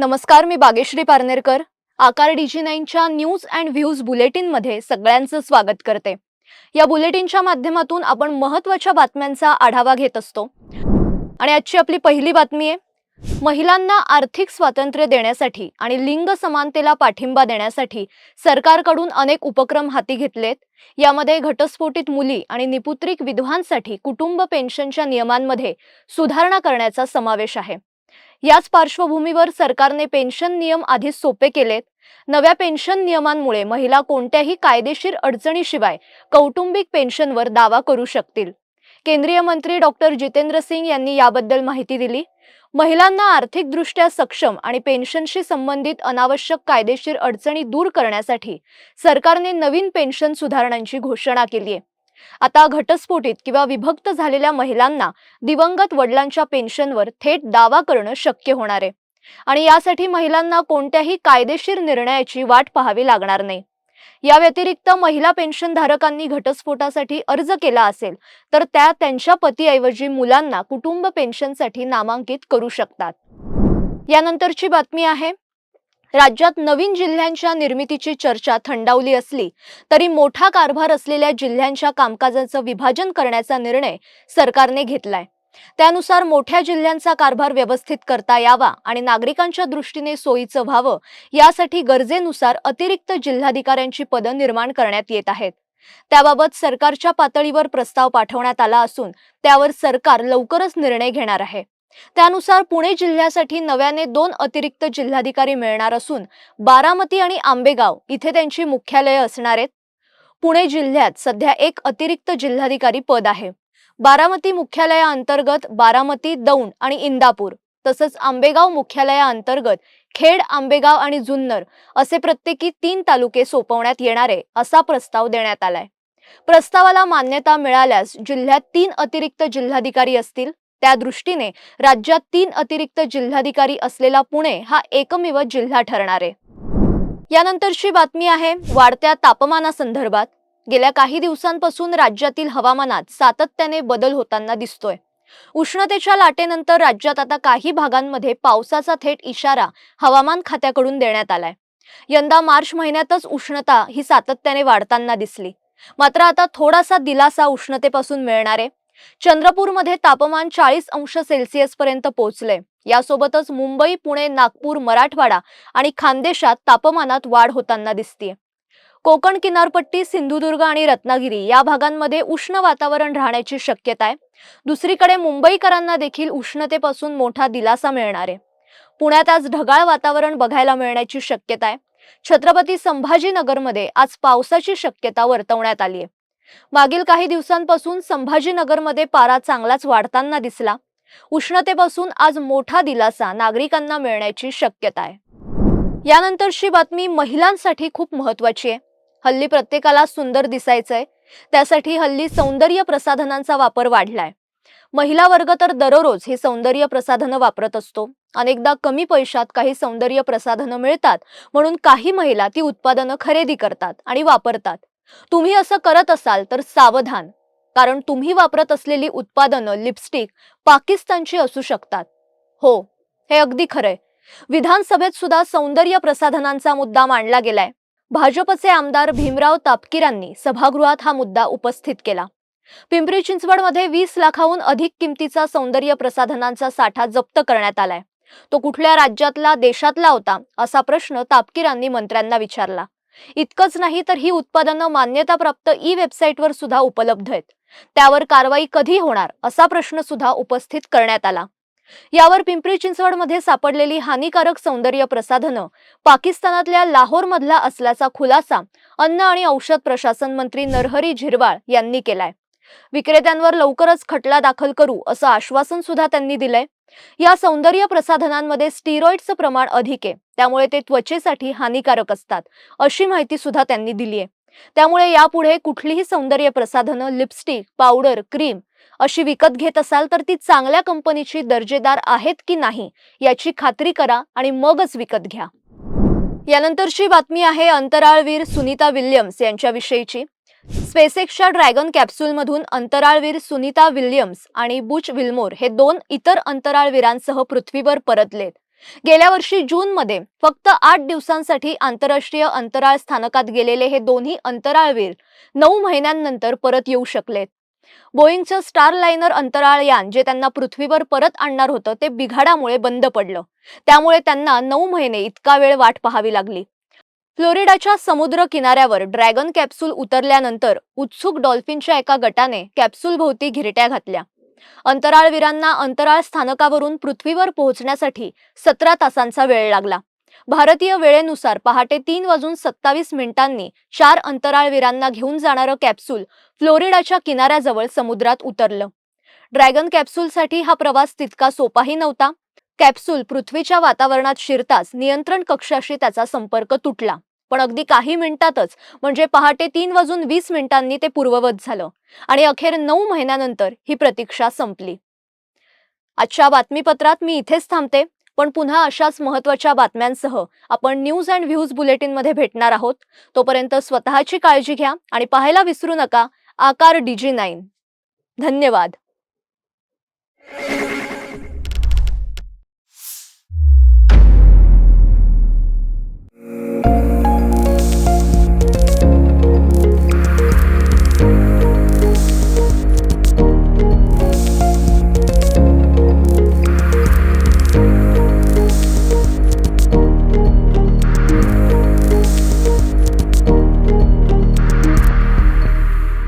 नमस्कार मी बागेश्री पारनेरकर. आकार डीजी नाईनच्या न्यूज अँड व्ह्यूज बुलेटिनमध्ये सगळ्यांचं स्वागत करते. या बुलेटिनच्या माध्यमातून आपण महत्त्वाच्या बातम्यांचा आढावा घेत असतो. आणि आजची आपली पहिली बातमी आहे महिलांना आर्थिक स्वातंत्र्य देण्यासाठी आणि लिंग समानतेला पाठिंबा देण्यासाठी सरकारकडून अनेक उपक्रम हाती घेतलेत. यामध्ये घटस्फोटित मुली आणि निपुत्रिक विधवांसाठी कुटुंब पेन्शनच्या नियमांमध्ये सुधारणा करण्याचा समावेश आहे. याच पार्श्वभूमीवर सरकारने पेन्शन नियम आधीच सोपे केलेत. नव्या पेन्शन नियमांमुळे महिला कोणत्याही कायदेशीर अडचणीशिवाय कौटुंबिक पेन्शनवर दावा करू शकतील. केंद्रीय मंत्री डॉक्टर जितेंद्र सिंग यांनी याबद्दल माहिती दिली. महिलांना आर्थिकदृष्ट्या सक्षम आणि पेन्शनशी संबंधित अनावश्यक कायदेशीर अडचणी दूर करण्यासाठी सरकारने नवीन पेन्शन सुधारणांची घोषणा केली आहे आता घटस्फोटित किंवा विभक्त झालेल्या महिलांना दिवंगत वडिलांच्या पेन्शनवर थेट दावा करणं शक्य होणार आहे. आणि यासाठी महिलांना कोणत्याही कायदेशीर निर्णयाची वाट पाहावी लागणार नाही. या व्यतिरिक्त महिला पेन्शनधारकांनी घटस्फोटासाठी अर्ज केला असेल तर त्या त्यांच्या पतीऐवजी मुलांना कुटुंब पेन्शनसाठी नामांकित करू शकतात. यानंतरची बातमी आहे. राज्यात नवीन जिल्ह्यांच्या निर्मितीची चर्चा थंडावली असली तरी मोठा कारभार असलेल्या जिल्ह्यांच्या कामकाजाचं विभाजन करण्याचा निर्णय सरकारने घेतलाय. त्यानुसार मोठ्या जिल्ह्यांचा कारभार व्यवस्थित करता यावा आणि नागरिकांच्या दृष्टीने सोयीचं व्हावं यासाठी गरजेनुसार अतिरिक्त जिल्हाधिकाऱ्यांची पदं निर्माण करण्यात येत आहेत. त्याबाबत सरकारच्या पातळीवर प्रस्ताव पाठवण्यात आला असून त्यावर सरकार लवकरच निर्णय घेणार आहे. त्यानुसार पुणे जिल्ह्यासाठी नव्याने दोन अतिरिक्त जिल्हाधिकारी मिळणार असून बारामती आणि आंबेगाव इथे त्यांची मुख्यालये असणार आहेत. पुणे जिल्ह्यात सध्या एक अतिरिक्त जिल्हाधिकारी पद आहे. बारामती मुख्यालयाअंतर्गत बारामती दौंड आणि इंदापूर तसंच आंबेगाव मुख्यालयाअंतर्गत खेड आंबेगाव आणि जुन्नर असे प्रत्येकी तीन तालुके सोपवण्यात येणारे असा प्रस्ताव देण्यात आलाय. प्रस्तावाला मान्यता मिळाल्यास जिल्ह्यात तीन अतिरिक्त जिल्हाधिकारी असतील. त्या दृष्टीने राज्यात तीन अतिरिक्त जिल्हाधिकारी असलेला पुणे हा एकमेव जिल्हा ठरणार आहे. यानंतरची बातमी आहे वाढत्या तापमानासंदर्भात. गेल्या काही दिवसांपासून राज्यातील हवामानात सातत्याने बदल होताना दिसतोय. उष्णतेच्या लाटेनंतर राज्यात आता काही भागांमध्ये पावसाचा थेट इशारा हवामान खात्याकडून देण्यात आलाय. यंदा मार्च महिन्यातच उष्णता ही सातत्याने वाढताना दिसली. मात्र आता थोडासा दिलासा उष्णतेपासून मिळणार आहे. चंद्रपूरमध्ये तापमान चाळीस अंश सेल्सिअस पर्यंत पोहोचले यासोबतच मुंबई पुणे नागपूर मराठवाडा आणि खानदेशात तापमानात वाढ होताना दिसतीये. कोकण किनारपट्टी सिंधुदुर्ग आणि रत्नागिरी या भागांमध्ये उष्ण वातावरण राहण्याची शक्यता आहे. दुसरीकडे मुंबईकरांना देखील उष्णतेपासून मोठा दिलासा मिळणार आहे. पुण्यात आज ढगाळ वातावरण बघायला मिळण्याची शक्यता आहे. छत्रपती संभाजीनगरमध्ये आज पावसाची शक्यता वर्तवण्यात आली आहे मागील काही दिवसांपासून संभाजीनगरमध्ये पारा चांगलाच वाढताना दिसला. उष्णतेपासून आज मोठा दिलासा नागरिकांना मिळण्याची शक्यता आहे. यानंतरची बातमी महिलांसाठी खूप महत्वाची आहे. हल्ली प्रत्येकाला सुंदर दिसायचंय. त्यासाठी हल्ली सौंदर्य प्रसाधनांचा वापर वाढलाय. महिला वर्ग तर दररोज हे सौंदर्य प्रसाधनं वापरत असतो. अनेकदा कमी पैशात काही सौंदर्य प्रसाधनं मिळतात म्हणून काही महिला ती उत्पादनं खरेदी करतात आणि वापरतात. तुम्ही असं करत असाल तर सावधान कारण तुम्ही वापरत असलेली उत्पादनं लिपस्टिक पाकिस्तानची असू शकतात. हो हे अगदी खरंय. विधानसभेत सुद्धा सौंदर्य प्रसाधनांचा मुद्दा मांडला गेलाय. भाजपचे आमदार भीमराव तापकीरांनी सभागृहात हा मुद्दा उपस्थित केला. पिंपरी चिंचवडमध्ये वीस लाखाहून अधिक किमतीचा सौंदर्य प्रसाधनांचा साठा जप्त करण्यात आलाय. तो कुठल्या राज्यातला देशातला होता असा प्रश्न तापकीरांनी मंत्र्यांना विचारला. इतकंच नाही तर ही उत्पादनं मान्यताप्राप्त ई वेबसाईटवर सुद्धा उपलब्ध आहेत. त्यावर कारवाई कधी होणार असा प्रश्न सुद्धा उपस्थित करण्यात आला. यावर पिंपरी चिंचवडमध्ये सापडलेली हानिकारक सौंदर्य प्रसाधनं पाकिस्तानातल्या लाहोरमधला असल्याचा खुलासा अन्न आणि औषध प्रशासन मंत्री नरहरी झिरवाळ यांनी केलाय. विक्रेत्यांवर लवकरच खटला दाखल करू असं आश्वासन सुद्धा त्यांनी दिलंय. या सौंदर्य प्रसाधनांमध्ये स्टिरॉइडचं प्रमाण अधिक आहे. त्यामुळे ते त्वचेसाठी हानिकारक असतात अशी माहिती सुद्धा त्यांनी दिली आहे. त्यामुळे यापुढे कुठलीही सौंदर्य प्रसाधनं लिपस्टिक पावडर क्रीम अशी विकत घेत असाल तर ती चांगल्या कंपनीची दर्जेदार आहेत की नाही याची खात्री करा आणि मगच विकत घ्या. यानंतरची बातमी आहे अंतराळवीर सुनीता विल्यम्स यांच्याविषयीची. स्पेसएक्सच्या ड्रॅगन कॅप्सूलमधून अंतराळवीर सुनीता विल्यम्स आणि बुच विल्मोर हे दोन इतर अंतराळवीरांसह पृथ्वीवर परतलेत. गेल्या वर्षी जूनमध्ये फक्त आठ दिवसांसाठी आंतरराष्ट्रीय अंतराळ स्थानकात गेलेले हे दोन्ही अंतराळवीर नऊ महिन्यांनंतर परत येऊ शकलेत. बोईंगचं स्टार अंतराळयान जे त्यांना पृथ्वीवर परत आणणार होतं ते बिघाडामुळे बंद पडलं. त्यामुळे त्यांना नऊ महिने इतका वेळ वाट पाहावी लागली. फ्लोरिडाच्या समुद्र किनाऱ्यावर ड्रॅगन कॅप्सूल उतरल्यानंतर उत्सुक डॉल्फिनच्या एका गटाने कॅप्सूल भोवती घिरट्या घातल्या. अंतराळवीरांना अंतराळ स्थानकावरून पृथ्वीवर पोहोचण्यासाठी सतरा तासांचा वेळ लागला. भारतीय वेळेनुसार पहाटे तीन वाजून सत्तावीस मिनिटांनी चार अंतराळवीरांना घेऊन जाणारं कॅप्सूल फ्लोरिडाच्या किनाऱ्याजवळ समुद्रात उतरलं. ड्रॅगन कॅप्सूलसाठी हा प्रवास तितका सोपाही नव्हता. कॅप्सूल पृथ्वीच्या वातावरणात शिरताच नियंत्रण कक्षाशी त्याचा संपर्क तुटला. पण अगदी काही मिनिटातच म्हणजे पहाटे तीन वाजून वीस मिनिटांनी ते पूर्ववत झालं आणि अखेर नऊ महिन्यानंतर ही प्रतीक्षा संपली. आजच्या बातमीपत्रात मी इथेच थांबते पण पुन्हा अशाच महत्त्वाच्या बातम्यांसह आपण न्यूज अँड व्ह्यूज बुलेटिनमध्ये भेटणार आहोत. तोपर्यंत स्वतःची काळजी घ्या आणि पाहायला विसरू नका आकार डीजी नाईन. धन्यवाद.